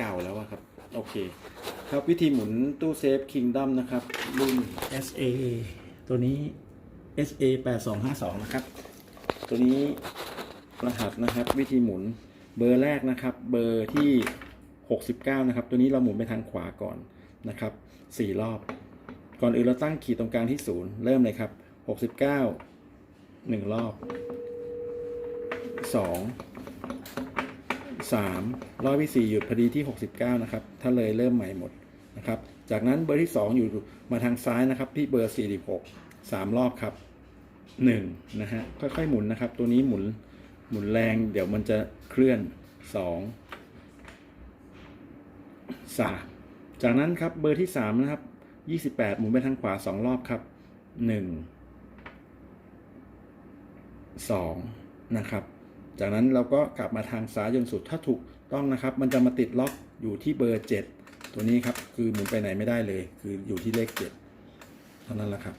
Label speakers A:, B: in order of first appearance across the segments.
A: เก่าแล้วอะครับ โอเค ครับวิธีหมุนตู้เซฟ Kingdom นะครับ รุ่น SA ตัวนี้ SA 8252 นะครับ ตัวนี้รหัสนะครับ วิธีหมุนเบอร์แรกนะครับ เบอร์ที่ 69 นะครับ ตัวนี้เราหมุนไปทางขวาก่อนนะครับ 4 รอบ ก่อนอื่นเราตั้งขีดตรงกลางที่ 0 เริ่มเลยครับ 69 1 รอบ 2 3รอบที่ 4 หยุดพอดีที่ 69 นะครับ ถ้าเลยเริ่มใหม่หมดนะครับ จากนั้นเบอร์ที่ 2 อยู่มาทางซ้ายนะครับ ที่เบอร์ 46 3 รอบครับ 1 นะฮะ ค่อยๆหมุนนะครับ ตัวนี้หมุนหมุนแรงเดี๋ยวมันจะเคลื่อน 2 3 จากนั้นครับเบอร์ที่ 3 นะครับ 28 หมุนไปทางขวา 2 รอบครับ 1 2 นะครับ จากนั้นเราก็กลับมาทางซ้ายจนสุดถ้าถูกต้องนะครับ มันจะมาติดล็อกอยู่ที่เบอร์ 7 ตัวนี้ครับ คือหมุนไปไหนไม่ได้เลย คืออยู่ที่เลข 7 เท่านั้นแหละครับ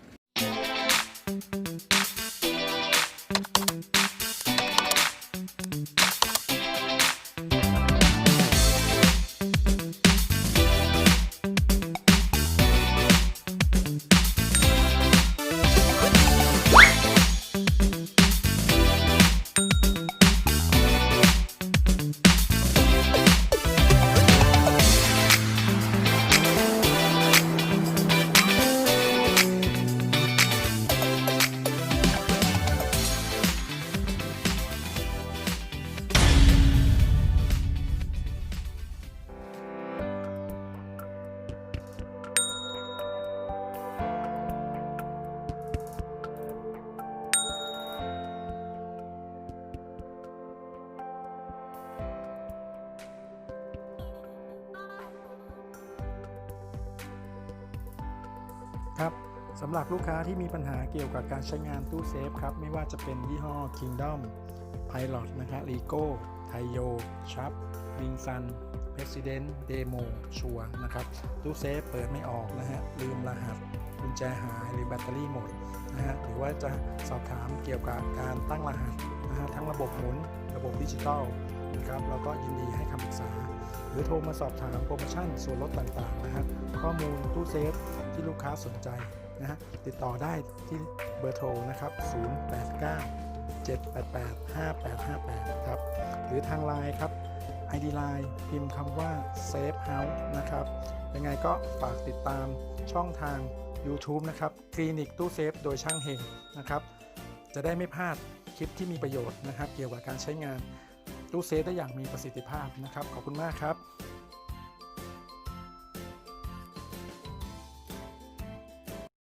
B: ครับสำหรับลูกค้าที่มีปัญหาเกี่ยวกับการใช้งานตู้เซฟครับ ไม่ว่าจะเป็นยี่ห้อ Kingdom Pilot นะฮะ Rico t a i o Sharp w i n g s u n President Demo ชัวนะครับ ตู้เซฟเปิดไม่ออกนะฮะ ลืมรหัสกุญแจหายหรือแบตเตอรี่หมดนะฮะ หรือว่าจะสอบถามเกี่ยวกับการตั้งรหัสนะฮะ ทั้งระบบหมุน ระบบดิจิตอลนะครับเราก็ยินดีให้คำปรึกษา หรือโทรมาสอบถามโปรโมชั่นส่วนลดต่างๆนะฮะ ข้อมูลตู้เซฟ ที่ลูกค้าสนใจนะฮะติดต่อได้ที่เบอร์โทรนะครับ 089 788 5858 ครับ หรือทางไลน์ครับ ID Line พิมพ์คำว่า Safe House นะครับ ยังไงก็ฝากติดตามช่องทาง YouTube นะครับ คลินิกตู้เซฟโดยช่างเฮงนะครับ จะได้ไม่พลาดคลิปที่มีประโยชน์นะครับ เกี่ยวกับการใช้งานตู้เซฟได้อย่างมีประสิทธิภาพนะครับ ขอบคุณมากครับ